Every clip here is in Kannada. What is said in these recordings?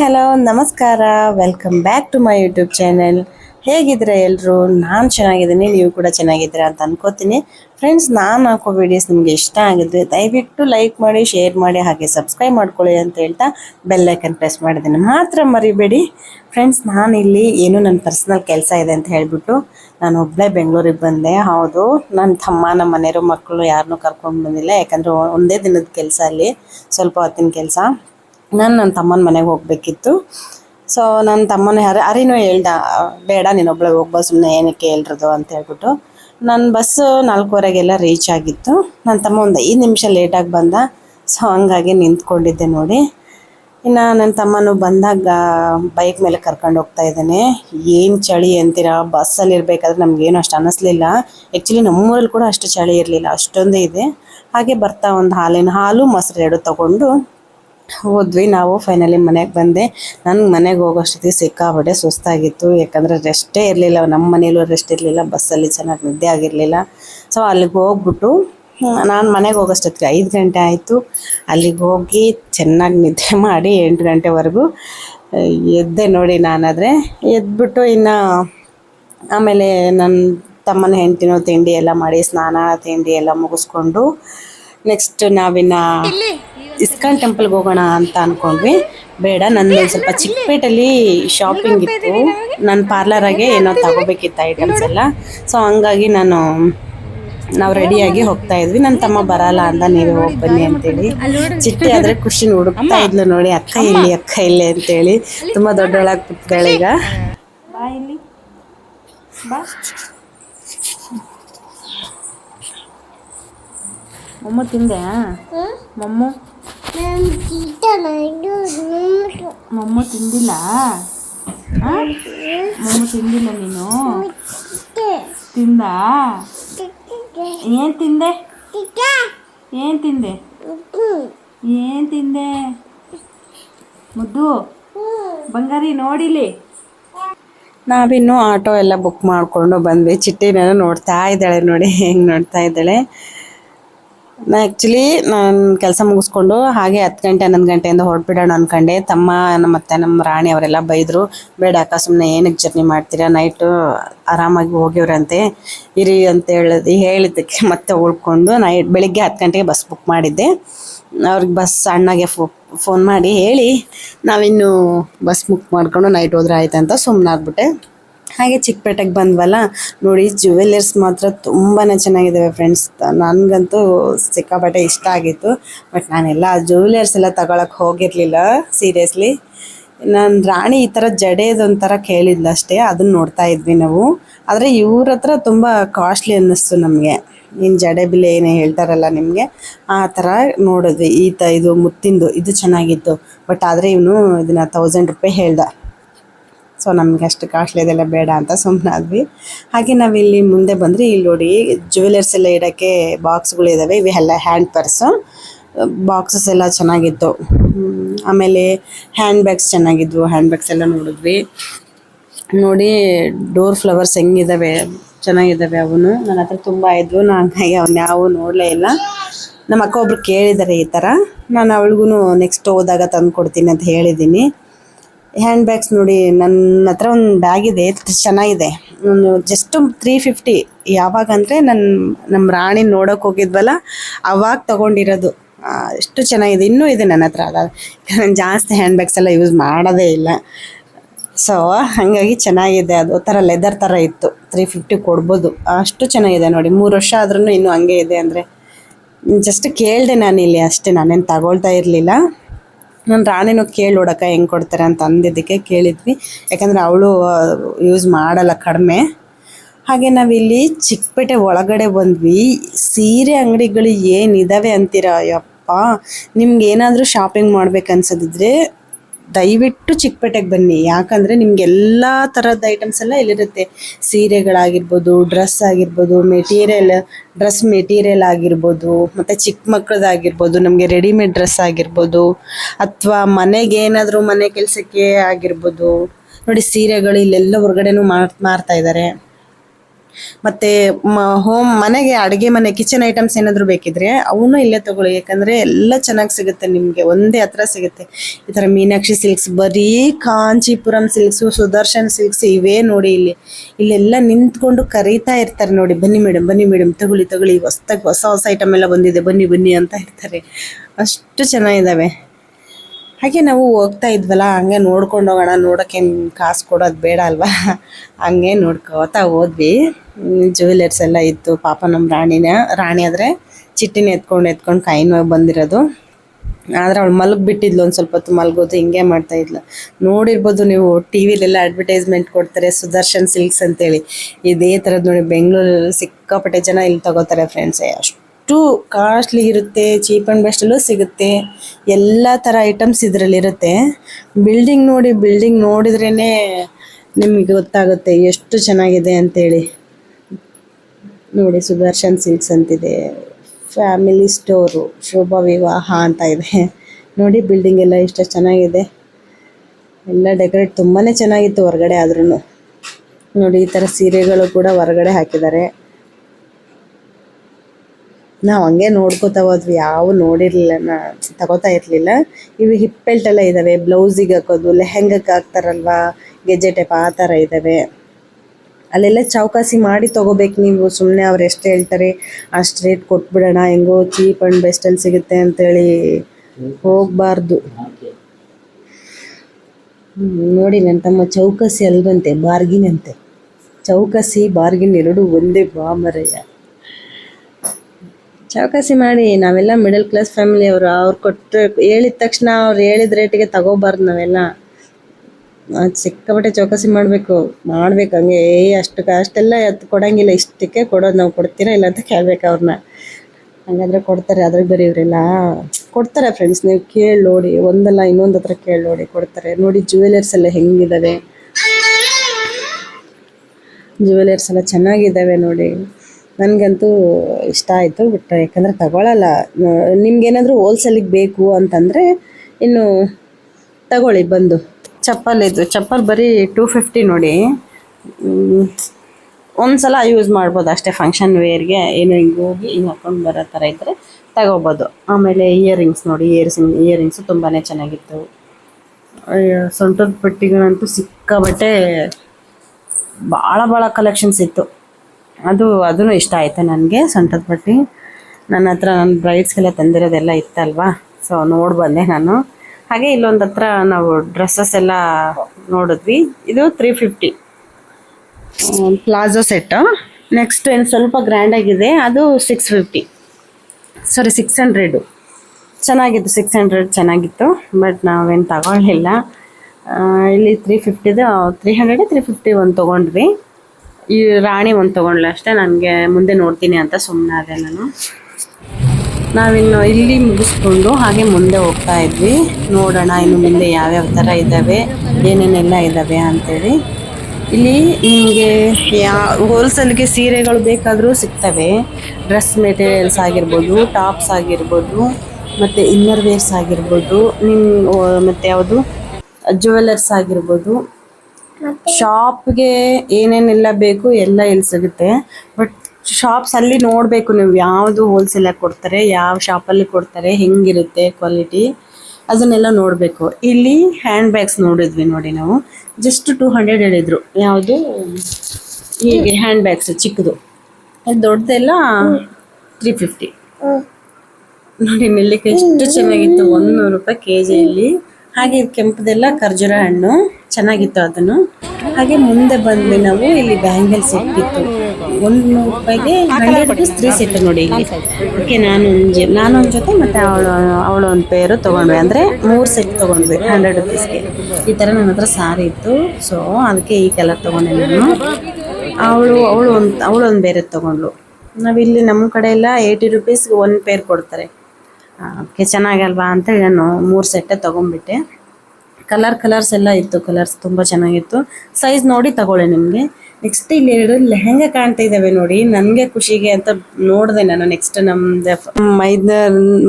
ಹಲೋ, ನಮಸ್ಕಾರ. Welcome back to my YouTube channel ಹೇಗಿದ್ರೆ ಎಲ್ಲರೂ ನಾನು ಚೆನ್ನಾಗಿದ್ದೀನಿ, ನೀವು ಕೂಡ ಚೆನ್ನಾಗಿದ್ದೀರಾ ಅಂತ ಅನ್ಕೋತೀನಿ. ಫ್ರೆಂಡ್ಸ್ ನಾನು ಹಾಕೋ ವೀಡಿಯೋಸ್ ನಿಮಗೆ ಇಷ್ಟ ಆಗಿದ್ರೆ ದಯವಿಟ್ಟು ಲೈಕ್ ಮಾಡಿ ಶೇರ್ ಮಾಡಿ, ಹಾಗೆ ಸಬ್ಸ್ಕ್ರೈಬ್ ಮಾಡ್ಕೊಳ್ಳಿ ಅಂತ ಹೇಳ್ತಾ ಬೆಲ್ಲೈಕನ್ ಪ್ರೆಸ್ ಮಾಡಿದ್ದೀನಿ. ಮಾತ್ರ ಮರಿಬೇಡಿ. ಫ್ರೆಂಡ್ಸ್ ನಾನು ಇಲ್ಲಿ ಏನು ನನ್ನ ಪರ್ಸ್ನಲ್ ಕೆಲಸ ಇದೆ ಅಂತ ಹೇಳಿಬಿಟ್ಟು ನಾನು ಒಬ್ಬಳೇ ಬೆಂಗಳೂರಿಗೆ ಬಂದೆ. ಹೌದು ನನ್ನ ತಮ್ಮ ನಮ್ಮ ಮನೆಯವರು, ಮಕ್ಕಳು ಯಾರನ್ನೂ ಕರ್ಕೊಂಡು ಬಂದಿಲ್ಲ. ಯಾಕಂದರೆ ಒಂದೇ ದಿನದ ಕೆಲಸ ಅಲ್ಲಿ, ಸ್ವಲ್ಪ ಹೊತ್ತಿನ ಕೆಲಸ. ನಾನು ನನ್ನ ತಮ್ಮನ ಮನೆಗೆ ಹೋಗಬೇಕಿತ್ತು. ಸೊ ನನ್ನ ತಮ್ಮನ ಹರಿ, ಹರಿನೂ ಹೇಳ್ದ, ಬೇಡ ನೀನೊಬ್ಬಳೆ ಹೋಗ್ಬಾ ಸುಮ್ಮನೆ ಏನಕ್ಕೆ ಹೇಳ್ರದು ಅಂತ ಹೇಳ್ಬಿಟ್ಟು. ನನ್ನ ಬಸ್ಸು ನಾಲ್ಕೂವರೆಗೆಲ್ಲ ರೀಚ್ ಆಗಿತ್ತು. ನನ್ನ ತಮ್ಮ ಒಂದು ಐದು ನಿಮಿಷ ಲೇಟಾಗಿ ಬಂದ. ಸೊ ಹಂಗಾಗಿ ನಿಂತ್ಕೊಂಡಿದ್ದೆ ನೋಡಿ. ಇನ್ನು ನನ್ನ ತಮ್ಮನು ಬಂದಾಗ ಬೈಕ್ ಮೇಲೆ ಕರ್ಕೊಂಡು ಹೋಗ್ತಾ ಇದ್ದಾನೆ. ಏನು ಚಳಿ ಅಂತೀರಾ? ಬಸ್ಸಲ್ಲಿ ಇರಬೇಕಾದ್ರೆ ನಮಗೇನು ಅಷ್ಟು ಅನ್ನಿಸ್ಲಿಲ್ಲ ಆ್ಯಕ್ಚುಲಿ ನಮ್ಮೂರಲ್ಲಿ ಕೂಡ ಅಷ್ಟು ಚಳಿ ಇರಲಿಲ್ಲ. ಅಷ್ಟೊಂದೇ ಇದೆ. ಹಾಗೆ ಬರ್ತಾ ಒಂದು ಹಾಲಿನ ಹಾಲು, ಮೊಸರು ಎರಡು ತಗೊಂಡು ಹೋದ್ವಿ. ನಾವು ಫೈನಲಿ ಮನೆಗೆ ಬಂದೆ. ನನಗೆ ಮನೆಗೆ ಹೋಗೋಷ್ಟೊತ್ತಿಗೆ ಸಿಕ್ಕಾಪಟ್ಟೆ ಸುಸ್ತಾಗಿತ್ತು. ಯಾಕಂದರೆ ರೆಸ್ಟೇ ಇರಲಿಲ್ಲ. ನಮ್ಮ ಮನೇಲೂ ರೆಸ್ಟ್ ಇರಲಿಲ್ಲ. ಬಸ್ಸಲ್ಲಿ ಚೆನ್ನಾಗಿ ನಿದ್ದೆ ಆಗಿರಲಿಲ್ಲ. ಸೊ ಅಲ್ಲಿಗೆ ಹೋಗ್ಬಿಟ್ಟು, ನಾನು ಮನೆಗೆ ಹೋಗೋಷ್ಟೊತ್ತಿಗೆ ಐದು ಗಂಟೆ ಆಯಿತು. ಅಲ್ಲಿಗೆ ಹೋಗಿ ಚೆನ್ನಾಗಿ ನಿದ್ದೆ ಮಾಡಿ ಎಂಟು ಗಂಟೆವರೆಗೂ ಎದ್ದೆ ನೋಡಿ ನಾನಾದರೆ. ಎದ್ಬಿಟ್ಟು ಇನ್ನು ಆಮೇಲೆ ನನ್ನ ತಮ್ಮನ ಹೆಂಡತಿನೂ ತಿಂಡಿ ಎಲ್ಲ ಮಾಡಿ, ಸ್ನಾನ ತಿಂಡಿ ಎಲ್ಲ ಮುಗಿಸ್ಕೊಂಡು ನೆಕ್ಸ್ಟ್ ನಾವಿನ್ನ ಇಸ್ಕಾನ್ ಟೆಂಪಲ್ಗೆ ಹೋಗೋಣ ಅಂತ ಅಂದ್ಕೊಂಡ್ವಿ ಬೇಡ ನಂದು ಸ್ವಲ್ಪ ಚಿಕ್ಕಪೇಟಲ್ಲಿ ಶಾಪಿಂಗ್ ಇತ್ತು. ನನ್ನ ಪಾರ್ಲರಾಗೆ ಏನೋ ತಗೋಬೇಕಿತ್ತು ಐಟಮ್ಸ್ ಎಲ್ಲ. ಸೊ ಹಂಗಾಗಿ ನಾನು ನಾವು ರೆಡಿಯಾಗಿ ಹೋಗ್ತಾ ಇದ್ವಿ. ನನ್ನ ತಮ್ಮ ಬರಲ್ಲ ಅಂದ ನೀವು ಹೋಗಿ ಬನ್ನಿ ಅಂತೇಳಿ. ಚಿಟ್ಟೆ ಆದರೆ ಖುಷಿ ಹುಡುಕ್ತಾ ಇದ್ಲು ನೋಡಿ ಅಕ್ಕ ಇಲ್ಲಿ ಅಕ್ಕ ಇಲ್ಲಿ ಅಂತೇಳಿ. ತುಂಬ ದೊಡ್ಡೊಳಗೆ ಬಿಟ್ಟಿದ್ದಾಳೆ ಈಗ. ಮೊಮ್ಮು ತಿಂದೆ ಮೊಮ್ಮು. ಮೊಮ್ಮು ತಿಂದಿಲ್ಲ? ಮಮ್ಮ ಮೊಮ್ಮು ತಿಂದಿಲ್ಲ ನೀನು? ತಿಂದ. ಏನ್ ತಿಂದೆ? ಏನ್ ತಿಂದೆ? ಏನ್ ತಿಂದೆ? ಮುದ್ದು? ಬಂಗಾರಿ ನೋಡಿಲಿ? ನಾವಿನ್ನೂ ಆಟೋ ಎಲ್ಲ ಬುಕ್ ಮಾಡಿಕೊಂಡು ಬಂದ್ವಿ. ಚಿಟ್ಟಿನ ನೋಡ್ತಾ ಇದ್ದಾಳೆ ನೋಡಿ. ಹೆಂಗೆ ನೋಡ್ತಾ ಇದ್ದಾಳೆ? ನಾ ಆ್ಯಕ್ಚುಲಿ ನಾನು ಕೆಲಸ ಮುಗಿಸ್ಕೊಂಡು ಹಾಗೆ ಹತ್ತು ಗಂಟೆ, ಹನ್ನೊಂದು ಗಂಟೆಯಿಂದ ಹೊರಟ್ಬಿಡೋಣ ಅನ್ಕೊಂಡೆ. ತಮ್ಮ ನಮ್ಮ ಅತ್ತೆ ನಮ್ಮ ರಾಣಿ ಅವರೆಲ್ಲ ಬೈದರು, ಬೇಡ ಅಕ್ಕ ಸುಮ್ಮನೆ ಏನಕ್ಕೆ ಜರ್ನಿ ಮಾಡ್ತೀರಾ? ನೈಟು ಆರಾಮಾಗಿ ಹೋಗಿವ್ರಂತೆ ಇರಿ ಅಂತ ಹೇಳದು, ಹೇಳಿದ್ದಕ್ಕೆ ಮತ್ತೆ ಉಳ್ಕೊಂಡು ನೈಟ್ ಬೆಳಿಗ್ಗೆ ಹತ್ತು ಗಂಟೆಗೆ ಬಸ್ ಬುಕ್ ಮಾಡಿದ್ದೆ. ಅವ್ರಿಗೆ ಬಸ್ ಅಣ್ಣಗೆ ಫೋ ಫೋನ್ ಮಾಡಿ ಹೇಳಿ, ನಾವಿನ್ನು ಬಸ್ ಬುಕ್ ಮಾಡ್ಕೊಂಡು ನೈಟ್ ಹೋದ್ರೆ ಆಯ್ತು ಅಂತ ಸುಮ್ಮನಾಗ್ಬಿಟ್ಟೆ ಹಾಗೆ ಚಿಕ್ಕಪೇಟೆಗೆ ಬಂದ್ವಲ್ಲ, ನೋಡಿ ಜುವೆಲ್ಲರ್ಸ್ ಮಾತ್ರ ತುಂಬಾ ಚೆನ್ನಾಗಿದ್ದಾವೆ ಫ್ರೆಂಡ್ಸ್ ನನಗಂತೂ ಸಿಕ್ಕಾಪಟ್ಟೆ ಇಷ್ಟ ಆಗಿತ್ತು ಬಟ್ ನಾನೆಲ್ಲ ಜುವೆಲ್ಲರ್ಸ್ ಎಲ್ಲ ತಗೊಳಕ್ಕೆ ಹೋಗಿರಲಿಲ್ಲ ಸೀರಿಯಸ್ಲಿ ನಾನು ರಾಣಿ ಈ ಥರ ಜಡೇದೊಂಥರ ಕೇಳಿದ್ಲು ಅಷ್ಟೇ, ಅದನ್ನ ನೋಡ್ತಾ ಇದ್ವಿ ನಾವು. ಆದರೆ ಇವ್ರ ಹತ್ರ ತುಂಬ ಕಾಸ್ಟ್ಲಿ ಅನ್ನಿಸ್ತು ನಮಗೆ. ಇನ್ನು ಜಡೆ ಬಿಲೆ ಏನೇ ಹೇಳ್ತಾರಲ್ಲ ನಿಮಗೆ, ಆ ಥರ ನೋಡಿದ್ವಿ. ಈ ತ ಇದು ಮುತ್ತಿಂದು, ಇದು ಚೆನ್ನಾಗಿತ್ತು ಬಟ್ ಆದರೆ ಇವನು ಇದನ್ನ ತೌಸಂಡ್ ರುಪಾಯಿ ಹೇಳ್ದ. ಸೊ ನಮಗೆ ಅಷ್ಟು ಕಾಸ್ಟ್ಲಿ ಅದೆಲ್ಲ ಬೇಡ ಅಂತ ಸುಮ್ಮನಾದ್ವಿ ಹಾಗೆ ನಾವಿಲ್ಲಿ ಮುಂದೆ ಬಂದರೆ ಇಲ್ಲಿ ನೋಡಿ ಜ್ಯುವೆಲರ್ಸ್ ಎಲ್ಲ ಇಡೋಕ್ಕೆ ಬಾಕ್ಸ್ಗಳು ಇದಾವೆ. ಇವೆಲ್ಲ ಹ್ಯಾಂಡ್ ಪರ್ಸ್ ಬಾಕ್ಸಸ್ ಎಲ್ಲ ಚೆನ್ನಾಗಿತ್ತು. ಆಮೇಲೆ ಹ್ಯಾಂಡ್ ಬ್ಯಾಗ್ಸ್ ಚೆನ್ನಾಗಿದ್ವು. ಹ್ಯಾಂಡ್ ಬ್ಯಾಗ್ಸ್ ಎಲ್ಲ ನೋಡಿದ್ವಿ. ನೋಡಿ ಡೋರ್ ಫ್ಲವರ್ಸ್ ಹೆಂಗಿದಾವೆ ಚೆನ್ನಾಗಿದ್ದಾವೆ ಅವನು. ನನ್ನ ಹತ್ರ ತುಂಬ ಇದ್ವು. ನಾನು ಹಾಗೆ ಅವ್ನ ಯಾವ ನೋಡಲೇ ಇಲ್ಲ. ನಮ್ಮ ಅಕ್ಕ ಒಬ್ರು ಕೇಳಿದ್ದಾರೆ ಈ ಥರ ನಾನು ಅವಳಿಗೂ ನೆಕ್ಸ್ಟ್ ಹೋದಾಗ ತಂದು ಕೊಡ್ತೀನಿ ಅಂತ ಹೇಳಿದ್ದೀನಿ ಹ್ಯಾಂಡ್ ಬ್ಯಾಗ್ಸ್ ನೋಡಿ ನನ್ನ ಹತ್ರ ಒಂದು ಬ್ಯಾಗ್ ಇದೆ, ಚೆನ್ನಾಗಿದೆ. ಜಸ್ಟ್ ತ್ರೀ ಫಿಫ್ಟಿ ಯಾವಾಗ ಅಂದರೆ ನನ್ನ ನಮ್ಮ ರಾಣಿ ನೋಡೋಕೆ ಹೋಗಿದ್ವಲ್ಲ, ಅವಾಗ ತಗೊಂಡಿರೋದು. ಎಷ್ಟು ಚೆನ್ನಾಗಿದೆ, ಇನ್ನೂ ಇದೆ ನನ್ನ ಹತ್ರ. ನಾನು ಜಾಸ್ತಿ ಹ್ಯಾಂಡ್ ಬ್ಯಾಗ್ಸ್ ಎಲ್ಲ ಯೂಸ್ ಮಾಡೋದೇ ಇಲ್ಲ. ಸೊ ಹಾಗಾಗಿ ಚೆನ್ನಾಗಿದೆ. ಅದು ಥರ ಲೆದರ್ ಥರ ಇತ್ತು. ತ್ರೀ ಫಿಫ್ಟಿ ಕೊಡ್ಬೋದು. ಅಷ್ಟು ಚೆನ್ನಾಗಿದೆ ನೋಡಿ. ಮೂರು ವರ್ಷ ಆದ್ರೂ ಇನ್ನೂ ಹಂಗೆ ಇದೆ ಅಂದರೆ ಜಸ್ಟ್ ಕೇಳಿದೆ ಇಲ್ಲಿ ಅಷ್ಟೇ, ನಾನೇನು ತಗೊಳ್ತಾ ಇರಲಿಲ್ಲ. ನಾನು ರಾಣಿನೂ ಕೇಳಿ ಉಡಕ್ಕ ಹೆಂಗೆ ಕೊಡ್ತಾರೆ ಅಂತ ಅಂದಿದ್ದಕ್ಕೆ ಕೇಳಿದ್ವಿ. ಯಾಕಂದರೆ ಅವಳು ಯೂಸ್ ಮಾಡಲ್ಲ ಕಡಿಮೆ. ಹಾಗೆ ನಾವಿಲ್ಲಿ ಚಿಕ್ಕಪೇಟೆ ಒಳಗಡೆ ಬಂದ್ವಿ. ಸೀರೆ ಅಂಗಡಿಗಳು ಏನಿದ್ದಾವೆ ಅಂತೀರ, ಯಪ್ಪ. ನಿಮ್ಗೆ ಏನಾದರೂ ಶಾಪಿಂಗ್ ಮಾಡ್ಬೇಕು ಅನ್ಸೋದಿದ್ರೆ ದಯವಿಟ್ಟು ಚಿಕ್ಕಪೇಟೆಗೆ ಬನ್ನಿ. ಯಾಕಂದರೆ ನಿಮ್ಗೆ ಎಲ್ಲ ಥರದ ಐಟಮ್ಸ್ ಎಲ್ಲ ಇಲ್ಲಿರುತ್ತೆ. ಸೀರೆಗಳಾಗಿರ್ಬೋದು ಡ್ರೆಸ್ ಆಗಿರ್ಬೋದು ಮೆಟೀರಿಯಲ್ ಡ್ರೆಸ್ ಮೆಟೀರಿಯಲ್ ಆಗಿರ್ಬೋದು, ಮತ್ತು ಚಿಕ್ಕ ಮಕ್ಕಳದಾಗಿರ್ಬೋದು ನಮಗೆ ರೆಡಿಮೇಡ್ ಡ್ರೆಸ್ ಆಗಿರ್ಬೋದು, ಅಥವಾ ಮನೆಗೆ ಏನಾದರೂ ಮನೆ ಕೆಲಸಕ್ಕೆ ಆಗಿರ್ಬೋದು. ನೋಡಿ, ಸೀರೆಗಳು ಇಲ್ಲೆಲ್ಲ ಹೊರಗಡೆನೂ ಮಾರ್, ಮಾರ್ತಾ ಇದ್ದಾರೆ ಮತ್ತೆ ಹೋಮ್ ಮನೆಗೆ ಅಡುಗೆ ಮನೆ ಕಿಚನ್ ಐಟಮ್ಸ್ ಏನಾದರೂ ಬೇಕಿದ್ರೆ ಅವನು ಇಲ್ಲೇ ತಗೊಳ್ಳಿ. ಯಾಕಂದ್ರೆ ಎಲ್ಲ ಚೆನ್ನಾಗಿ ಸಿಗುತ್ತೆ ನಿಮಗೆ, ಒಂದೇ ಹತ್ರ ಸಿಗುತ್ತೆ. ಈ ಥರ ಮೀನಾಕ್ಷಿ ಸಿಲ್ಕ್ಸ್ ಬರೀ ಕಾಂಚೀಪುರಂ ಸಿಲ್ಕ್ಸು ಸುದರ್ಶನ್ ಸಿಲ್ಕ್ಸ್ ಇವೇ ನೋಡಿ ಇಲ್ಲಿ. ಇಲ್ಲೆಲ್ಲ ನಿಂತ್ಕೊಂಡು ಕರೀತಾ ಇರ್ತಾರೆ ನೋಡಿ. ಬನ್ನಿ ಮೇಡಮ್ ಬನ್ನಿ ಮೇಡಮ್ ತಗೊಳ್ಳಿ ತಗೊಳ್ಳಿ. ಹೊಸ್ದಾಗಿ ಹೊಸ ಹೊಸ ಐಟಮ್ ಎಲ್ಲ ಬಂದಿದೆ. ಬನ್ನಿ ಬನ್ನಿ ಅಂತ ಇರ್ತಾರೆ. ಅಷ್ಟು ಚೆನ್ನಾಗಿದ್ದಾವೆ. ಹಾಗೆ ನಾವು ಹೋಗ್ತಾ ಇದ್ವಲ್ಲ, ಹಂಗೆ ನೋಡ್ಕೊಂಡು ಹೋಗೋಣ ನೋಡೋಕ್ಕೆ ಕಾಸು ಕೊಡೋದು ಬೇಡ ಅಲ್ವಾ? ಹಂಗೆ ನೋಡ್ಕೋತಾ ಹೋದ್ವಿ. ಜ್ಯುವೆಲರ್ಸ್ ಎಲ್ಲ ಇತ್ತು, ಪಾಪ ನಮ್ಮ ರಾಣಿನ, ರಾಣಿ ಆದರೆ ಚಿಟ್ಟಿನ ಎತ್ಕೊಂಡು ಎತ್ಕೊಂಡು ಕೈ ನೋವು ಬಂದಿರೋದು. ಆದರೆ ಅವಳು ಮಲಗಿಬಿಟ್ಟಿದ್ಲು, ಒಂದು ಸ್ವಲ್ಪ ಹೊತ್ತು ಮಲಗೋದು, ಹಿಂಗೆ ಮಾಡ್ತಾ ಇದ್ಲು. ನೋಡಿರ್ಬೋದು ನೀವು ಟಿ ವಿಲೆಲ್ಲ ಅಡ್ವರ್ಟೈಸ್ಮೆಂಟ್ ಕೊಡ್ತಾರೆ, ಸುದರ್ಶನ್ ಸಿಲ್ಕ್ಸ್ ಅಂತೇಳಿ. ಇದೇ ಥರದ್ದು ನೋಡಿ, ಬೆಂಗಳೂರಲ್ಲಿ ಸಿಕ್ಕಾಪಟ್ಟೆ ಜನ ಇಲ್ಲಿ ತಗೋತಾರೆ ಫ್ರೆಂಡ್ಸೇ ಅಷ್ಟು ಕಾಸ್ಟ್ಲಿ ಇರುತ್ತೆ ಚೀಪ್ ಆ್ಯಂಡ್ ಬೆಸ್ಟಲ್ಲೂ ಸಿಗುತ್ತೆ. ಎಲ್ಲ ಥರ ಐಟಮ್ಸ್ ಇದರಲ್ಲಿರುತ್ತೆ. ಬಿಲ್ಡಿಂಗ್ ನೋಡಿ ಬಿಲ್ಡಿಂಗ್ ನೋಡಿದ್ರೇ ನಿಮಗೆ ಗೊತ್ತಾಗುತ್ತೆ ಎಷ್ಟು ಚೆನ್ನಾಗಿದೆ ಅಂತೇಳಿ. ನೋಡಿ ಸುದರ್ಶನ್ ಸಿಲ್ಕ್ಸ್ ಅಂತಿದೆ. ಫ್ಯಾಮಿಲಿ ಸ್ಟೋರು ಶೋಭಾ ವಿವಾಹ ಅಂತ ಇದೆ. ನೋಡಿ ಬಿಲ್ಡಿಂಗ್ ಎಲ್ಲ ಇಷ್ಟ ಚೆನ್ನಾಗಿದೆ. ಎಲ್ಲ ಡೆಕೋರೇಟ್ ತುಂಬಾ ಚೆನ್ನಾಗಿತ್ತು ಹೊರಗಡೆ ಆದ್ರೂ ನೋಡಿ ಈ ಥರ ಸೀರೆಗಳು ಕೂಡ ಹೊರಗಡೆ ಹಾಕಿದ್ದಾರೆ. ನಾವು ಹಂಗೆ ನೋಡ್ಕೋತಾ ಹೋದ್ವಿ, ಯಾವ ನೋಡಿರಲಿಲ್ಲ, ನಾ ತಗೋತಾ ಇರಲಿಲ್ಲ. ಇವು ಹಿಪ್ಪೆಲ್ಟ್ ಎಲ್ಲ ಇದ್ದಾವೆ ಬ್ಲೌಸಿಗೆ ಹಾಕೋದು ಲೆಹೆಂಗಕ್ಕೆ ಹಾಕ್ತಾರಲ್ವಾ ಗೆಜ್ಜೆ ಟೈಪ್ ಆ ಥರ ಇದ್ದಾವೆ ಅಲ್ಲೆಲ್ಲ ಚೌಕಾಸಿ ಮಾಡಿ ತಗೋಬೇಕು ನೀವು ಸುಮ್ಮನೆ ಅವ್ರು ಎಷ್ಟು ಹೇಳ್ತಾರೆ, ಅಷ್ಟು ರೇಟ್ ಕೊಟ್ಬಿಡೋಣ, ಹೆಂಗೋ ಚೀಪ್ ಆ್ಯಂಡ್ ಬೆಸ್ಟಲ್ಲಿ ಸಿಗುತ್ತೆ ಅಂತೇಳಿ ಹೋಗಬಾರ್ದು. ನೋಡಿ ನನ್ನ ತಮ್ಮ ಚೌಕಸಿ ಅಲ್ವಂತೆ, ಬಾರ್ಗಿನ್ ಅಂತೆ. ಚೌಕಸಿ, ಬಾರ್ಗಿನ್ ಎರಡು ಒಂದೇ ಬಾಮರಯ್ಯ. ಚೌಕಾಸಿ ಮಾಡಿ, ನಾವೆಲ್ಲ ಮಿಡಲ್ ಕ್ಲಾಸ್ ಫ್ಯಾಮಿಲಿ ಅವರು, ಅವ್ರು ಕೊಟ್ಟರೆ ಹೇಳಿದ ತಕ್ಷಣ ಅವ್ರು ಹೇಳಿದ ರೇಟಿಗೆ ತಗೋಬಾರ್ದು ನಾವೆಲ್ಲ. ಅದು ಸಿಕ್ಕಾಪಟ್ಟೆ ಚೌಕಾಸಿ ಮಾಡಬೇಕು, ಮಾಡ್ಬೇಕು ಹಂಗೆ. ಏ, ಅಷ್ಟು ಅಷ್ಟೆಲ್ಲ ಎತ್ತು ಕೊಡಂಗಿಲ್ಲ, ಇಷ್ಟಕ್ಕೆ ಕೊಡೋದು ನಾವು ಕೊಡ್ತೀರಾ ಇಲ್ಲ ಅಂತ ಕೇಳ್ಬೇಕು ಅವ್ರನ್ನ ಹಂಗಾದ್ರೆ ಕೊಡ್ತಾರೆ, ಅದ್ರಾಗ ಬರೀ ಇವರೆಲ್ಲ ಕೊಡ್ತಾರೆ ಫ್ರೆಂಡ್ಸ್ ನೀವು ಕೇಳಿ ನೋಡಿ, ಒಂದಲ್ಲ ಇನ್ನೊಂದು ಹತ್ರ ಕೇಳಿ ನೋಡಿ ಕೊಡ್ತಾರೆ. ನೋಡಿ ಜ್ಯುವೆಲರ್ಸ್ ಎಲ್ಲ ಹೆಂಗಿದ್ದಾವೆ ಜ್ಯುವೆಲರ್ಸ್ ಎಲ್ಲ ಚೆನ್ನಾಗಿದ್ದಾವೆ ನೋಡಿ. ನನಗಂತೂ ಇಷ್ಟ ಆಯಿತು ಬಿಟ್ಟರೆ ಯಾಕಂದರೆ ತಗೊಳ್ಳಲ್ಲ ನಿಮ್ಗೇನಾದರೂ ಹೋಲ್ಸೇಲಿಗೆ ಬೇಕು ಅಂತಂದರೆ ಇನ್ನು ತಗೊಳ್ಳಿ ಬಂದು. ಚಪ್ಪಲ್ ಇದು, ಚಪ್ಪಲ್ ಬರೀ ಟೂ ಫಿಫ್ಟಿ ನೋಡಿ. ಒಂದು ಸಲ ಯೂಸ್ ಮಾಡ್ಬೋದು ಅಷ್ಟೇ ಫಂಕ್ಷನ್ ವೇರ್ಗೆ ಏನು ಹಿಂಗೆ ಹೋಗಿ ಹಿಂಗೆ ಹಾಕೊಂಡು ಬರೋ ಥರ ಇದ್ದರೆ ತಗೋಬೋದು. ಆಮೇಲೆ ಇಯರಿಂಗ್ಸ್ ನೋಡಿ ಇಯರ್ಸಿಂಗ್ ಇಯರಿಂಗ್ಸು ತುಂಬಾ ಚೆನ್ನಾಗಿತ್ತು. ಸೊಂಟದ ಪಟ್ಟಿಗಳಂತೂ ಸಿಕ್ಕಾಬಟ್ಟೆ ಭಾಳ ಭಾಳ ಕಲೆಕ್ಷನ್ಸ್ ಇತ್ತು. ಅದು ಅದೂ ಇಷ್ಟ ಆಯಿತು ನನಗೆ, ಸೊಂಟದ ಪಟ್ಟಿ ನನ್ನ ಹತ್ರ ನನ್ನ ಬ್ರೈಡ್ಸ್ಗೆಲ್ಲ ತಂದಿರೋದೆಲ್ಲ ಇತ್ತಲ್ವಾ? ಸೊ ನೋಡಿ ಬಂದೆ ನಾನು. ಹಾಗೆ ಇಲ್ಲೊಂದು ಹತ್ರ ನಾವು ಡ್ರೆಸ್ಸಸ್ ಎಲ್ಲ ನೋಡಿದ್ವಿ. ಇದು three fifty palazzo set next ಏನು ಸ್ವಲ್ಪ ಗ್ರ್ಯಾಂಡಾಗಿದೆ ಅದು six fifty sari six hundred ಚೆನ್ನಾಗಿತ್ತು ಸಿಕ್ಸ್ ಹಂಡ್ರೆಡ್ ಚೆನ್ನಾಗಿತ್ತು ಬಟ್ ನಾವೇನು ತಗೊಳ್ಳಿಲ್ಲ. ಇಲ್ಲಿ ತ್ರೀ ಫಿಫ್ಟಿದು ತ್ರೀ ಹಂಡ್ರೆಡ್ ತ್ರೀ ಫಿಫ್ಟಿ ಒಂದು ತೊಗೊಂಡ್ವಿ. ಈ ರಾಣಿ ಒಂದು ತೊಗೊಂಡ್ಲ ಅಷ್ಟೇ, ನನಗೆ ಮುಂದೆ ನೋಡ್ತೀನಿ ಅಂತ ಸುಮ್ಮನಾದೆ ನಾನು. ನಾವಿನ್ನು ಇಲ್ಲಿ ಮುಗಿಸ್ಕೊಂಡು ಹಾಗೆ ಮುಂದೆ ಹೋಗ್ತಾ ಇದ್ವಿ. ನೋಡೋಣ ಇನ್ನು ಮುಂದೆ ಯಾವ್ಯಾವ ಥರ ಇದ್ದಾವೆ ಏನೇನೆಲ್ಲ ಇದ್ದಾವೆ ಅಂತೇಳಿ. ಇಲ್ಲಿ ನಿಮಗೆ ಯಾ, ಹೋಲ್ಸೇಲ್ಗೆ ಸೀರೆಗಳು ಬೇಕಾದರೂ ಸಿಗ್ತವೆ. ಡ್ರೆಸ್ ಮೆಟೀರಿಯಲ್ಸ್ ಆಗಿರ್ಬೋದು, ಟಾಪ್ಸ್ ಆಗಿರ್ಬೋದು, ಮತ್ತು ಇನ್ನರ್ ವೇರ್ಸ್ ಆಗಿರ್ಬೋದು ನಿಮ್ಮ ಮತ್ತು ಯಾವುದು ಜ್ಯುವೆಲರ್ಸ್ ಆಗಿರ್ಬೋದು. ಶಾಪ್ಗೆ ಏನೇನೆಲ್ಲ ಬೇಕು ಎಲ್ಲ ಇಲ್ಲಿ ಸಿಗುತ್ತೆ. ಬಟ್ ಶಾಪ್ಸ್ ಅಲ್ಲಿ ನೋಡಬೇಕು ನೀವು ಯಾವುದು ಹೋಲ್ಸೇಲಾಗಿ ಕೊಡ್ತಾರೆ ಯಾವ ಶಾಪಲ್ಲಿ ಕೊಡ್ತಾರೆ ಹೆಂಗಿರುತ್ತೆ ಕ್ವಾಲಿಟಿ ಅದನ್ನೆಲ್ಲ ನೋಡಬೇಕು. ಇಲ್ಲಿ ಹ್ಯಾಂಡ್ ಬ್ಯಾಗ್ಸ್ ನೋಡಿದ್ವಿ ನೋಡಿ ನಾವು. ಜಸ್ಟ್ ಟೂ ಹಂಡ್ರೆಡ್ ಹೇಳಿದ್ರು. ಯಾವುದು? ಹೀಗೆ ಹ್ಯಾಂಡ್ ಬ್ಯಾಗ್ಸ್ ಚಿಕ್ಕದು. ಅದು ದೊಡ್ಡದೆಲ್ಲ ತ್ರೀ ಫಿಫ್ಟಿ ನೋಡಿ ನೆಲ್ಲಿಕಾಯಿ ಎಷ್ಟು ಚೆನ್ನಾಗಿತ್ತು. ಒಂದೂರು ರೂಪಾಯಿ ಕೆ ಜಿಯಲ್ಲಿ ಹಾಗೆ ಕೆಂಪದೆಲ್ಲ ಖರ್ಜೂರ ಹಣ್ಣು. ಚೆನ್ನಾಗಿತ್ತು ಅದನ್ನು. ಹಾಗೆ ಮುಂದೆ ಬಂದ್ವಿ ನಾವು, ಇಲ್ಲಿ ಬ್ಯಾಂಗಲ್ ಸಿಕ್ಕಿತ್ತು. ಒಂದು ನೂರು ರೂಪಾಯಿಗೆ ಹಂಡ್ರೆಡ್ ರುಪೀಸ್ ತ್ರೀ ಸೆಟ್ ನೋಡಿ ಇಲ್ಲಿ. ಓಕೆ ನಾನು ಒಂದು ನಾನು ಒಂದು ಜೊತೆ ಮತ್ತು ಅವಳು ಅವಳು ಒಂದು ಪೇರು ತೊಗೊಂಡ್ವಿ. ಅಂದರೆ ಮೂರು ಸೆಟ್ ತೊಗೊಂಡ್ವಿ ಹಂಡ್ರೆಡ್ ರುಪೀಸ್ಗೆ ಈ ಥರ ನನ್ನ ಹತ್ರ ಸಾರಿ ಇತ್ತು. ಸೊ ಅದಕ್ಕೆ ಈ ಕಲರ್ ತಗೊಂಡೆ ನಾನು. ಅವಳು ಅವಳು ಒಂದು ಅವಳು ಒಂದು ಬೇರೆ ತೊಗೊಂಡ್ಳು. ನಾವಿಲ್ಲಿ ನಮ್ಮ ಕಡೆ ಎಲ್ಲ ಏಯ್ಟಿ ರುಪೀಸ್ಗೆ ಒಂದು ಪೇರ್ ಕೊಡ್ತಾರೆ. ಓಕೆ, ಚೆನ್ನಾಗಲ್ವಾ ಅಂತೇಳಿ ನಾನು ಮೂರು ಸೆಟ್ಟೆ ತೊಗೊಂಡ್ಬಿಟ್ಟೆ. ಕಲರ್ ಕಲರ್ಸ್ ಎಲ್ಲ ಇತ್ತು ಕಲರ್ಸ್ ತುಂಬ ಚೆನ್ನಾಗಿತ್ತು. ಸೈಜ್ ನೋಡಿ ತಗೊಳ್ಳಿ ನಿಮಗೆ. ನೆಕ್ಸ್ಟ್ ಇಲ್ಲಿ ಎರಡು ಲೆಹೆಂಗ ಕಾಣ್ತಾ ಇದ್ದಾವೆ ನೋಡಿ. ನನಗೆ ಖುಷಿಗೆ ಅಂತ ನೋಡಿದೆ ನಾನು ನೆಕ್ಸ್ಟ್ ನಮ್ದು ಮೈದ್ನ